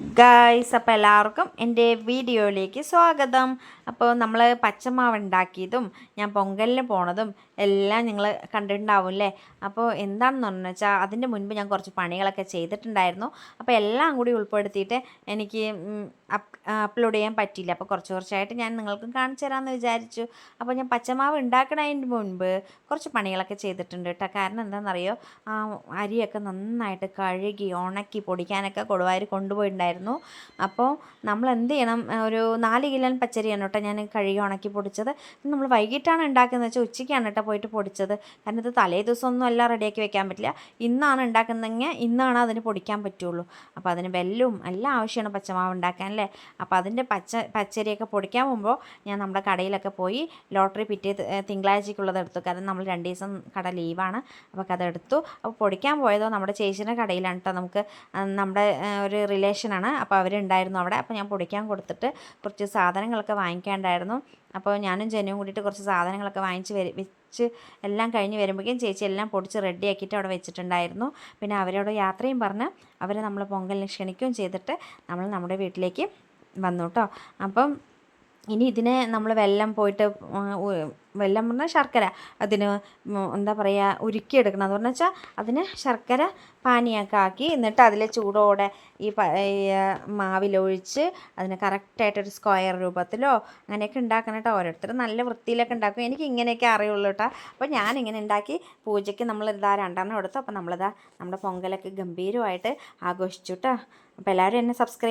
Guys അപ്പോൾ എല്ലാവർക്കും എന്റെ വീഡിയോയിലേക്ക് സ്വാഗതം. അപ്പോൾ നമ്മൾ പച്ചമാവ് ഉണ്ടാക്കിയതും ഞാൻ പൊങ്കലിന് പോണതും എല്ലാം നിങ്ങൾ കണ്ടിട്ടുണ്ടാവും അല്ലേ അപ്പോൾ എന്താണെന്ന് പറഞ്ഞു വെച്ചാൽ അതിന്റെ മുൻപ് ഞാൻ കുറച്ച് പണികളൊക്കെ ചെയ്തിട്ടുണ്ടായിരുന്നു. അപ്പോൾ എല്ലാം കൂടി ഉൾപ്പെടുത്തിയിട്ട് എനിക്ക് അപ്ലോഡ് ചെയ്യാൻ പറ്റിയില്ല. അപ്പോൾ കുറച്ച് കുറച്ചായിട്ട് ഞാൻ നിങ്ങൾക്കും കാണിച്ചു തരാമെന്ന് വിചാരിച്ചു. അപ്പോൾ ഞാൻ പച്ചമാവ് ഉണ്ടാക്കണതിന് മുൻപ് കുറച്ച് പണികളൊക്കെ ചെയ്തിട്ടുണ്ട് കേട്ടോ. കാരണം എന്താണെന്നറിയോ? ആ അരിയൊക്കെ നന്നായിട്ട് കഴുകി ഉണക്കി പൊടിക്കാനൊക്കെ കൊടുവായൂർ കൊണ്ടുപോയിട്ടുണ്ടായിരുന്നു. അപ്പോൾ നമ്മൾ എന്ത് ചെയ്യണം? ഒരു നാല് കിലോ പച്ചരിയാണ് കേട്ടോ ഞാൻ കഴുകി ഉണക്കി പൊടിച്ചത്. നമ്മൾ വൈകിട്ടാണ് ഉണ്ടാക്കുന്നത്. വെച്ചാൽ ഉച്ചയ്ക്കാണ് കേട്ടോ പോയിട്ട് പൊടിച്ചത്. കാരണം ഇത് തലേ ദിവസമൊന്നും എല്ലാം റെഡിയാക്കി വെക്കാൻ പറ്റില്ല. ഇന്നാണ് ഉണ്ടാക്കുന്നതെങ്കിൽ ഇന്നാണ് അതിന് പൊടിക്കാൻ പറ്റുള്ളൂ. അപ്പോൾ അതിന് വെല്ലും എല്ലാം ആവശ്യമാണ് പച്ചമാവ് ഉണ്ടാക്കാൻ അല്ലേ? അപ്പോൾ അതിന്റെ പച്ച പച്ചരിയൊക്കെ പൊടിക്കാൻ പോകുമ്പോൾ ഞാൻ നമ്മുടെ കടയിലൊക്കെ പോയി ലോട്ടറി പിറ്റേ തിങ്കളാഴ്ചക്കുള്ളത് എടുത്തു. കാരണം നമ്മൾ രണ്ട് ദിവസം കട ലീവാണ്. അപ്പോൾ അതെടുത്തു അപ്പോൾ പൊടിക്കാൻ പോയതോ നമ്മുടെ ചേച്ചിയുടെ കടയിലാണ് കേട്ടോ നമുക്ക് നമ്മുടെ ഒരു റിലേഷനാണ് അപ്പോൾ അവരുണ്ടായിരുന്നു അവിടെ. അപ്പോൾ ഞാൻ പൊടിക്കാൻ കൊടുത്തിട്ട് കുറച്ച് സാധനങ്ങളൊക്കെ വാങ്ങിക്കാണ്ടായിരുന്നു. അപ്പോൾ ഞാനും ജനുവും കൂടിയിട്ട് കുറച്ച് സാധനങ്ങളൊക്കെ വാങ്ങിച്ച് വെച്ച് എല്ലാം കഴിഞ്ഞ് വരുമ്പോഴേക്കും ചേച്ചി എല്ലാം പൊടിച്ച് റെഡിയാക്കിയിട്ട് അവിടെ വെച്ചിട്ടുണ്ടായിരുന്നു. പിന്നെ അവരോട് യാത്രയും പറഞ്ഞ് അവരെ നമ്മൾ പൊങ്കലിന് ക്ഷണിക്കുകയും ചെയ്തിട്ട് നമ്മൾ നമ്മുടെ വീട്ടിലേക്ക് വന്നു കേട്ടോ. അപ്പം ഇനി ഇതിനെ നമ്മൾ വെല്ലം പോയിട്ട് വെല്ലം പറഞ്ഞാൽ ശർക്കര. അതിന് എന്താ പറയുക ഉരുക്കിയെടുക്കണം എന്ന് പറഞ്ഞു വെച്ചാൽ അതിന് ശർക്കര പാനിയൊക്കെ ആക്കി എന്നിട്ട് അതിലെ ചൂടോടെ ഈ മാവിലൊഴിച്ച് അതിന് കറക്റ്റായിട്ടൊരു സ്ക്വയർ രൂപത്തിലോ അങ്ങനെയൊക്കെ ഉണ്ടാക്കണം കേട്ടോ. ഓരോരുത്തർ നല്ല വൃത്തിയിലൊക്കെ ഉണ്ടാക്കും. എനിക്ക് ഇങ്ങനെയൊക്കെ അറിയുള്ളൂ കേട്ടോ. അപ്പോൾ ഞാനിങ്ങനെ ഉണ്ടാക്കി പൂജയ്ക്ക് നമ്മൾ ഇതാ രണ്ടെണ്ണം എടുത്തു. അപ്പോൾ നമ്മളിതാ നമ്മുടെ പൊങ്കലൊക്കെ ഗംഭീരമായിട്ട് ആഘോഷിച്ചു കേട്ടോ. അപ്പോൾ എല്ലാവരും എന്നെ സബ്സ്ക്രൈബ്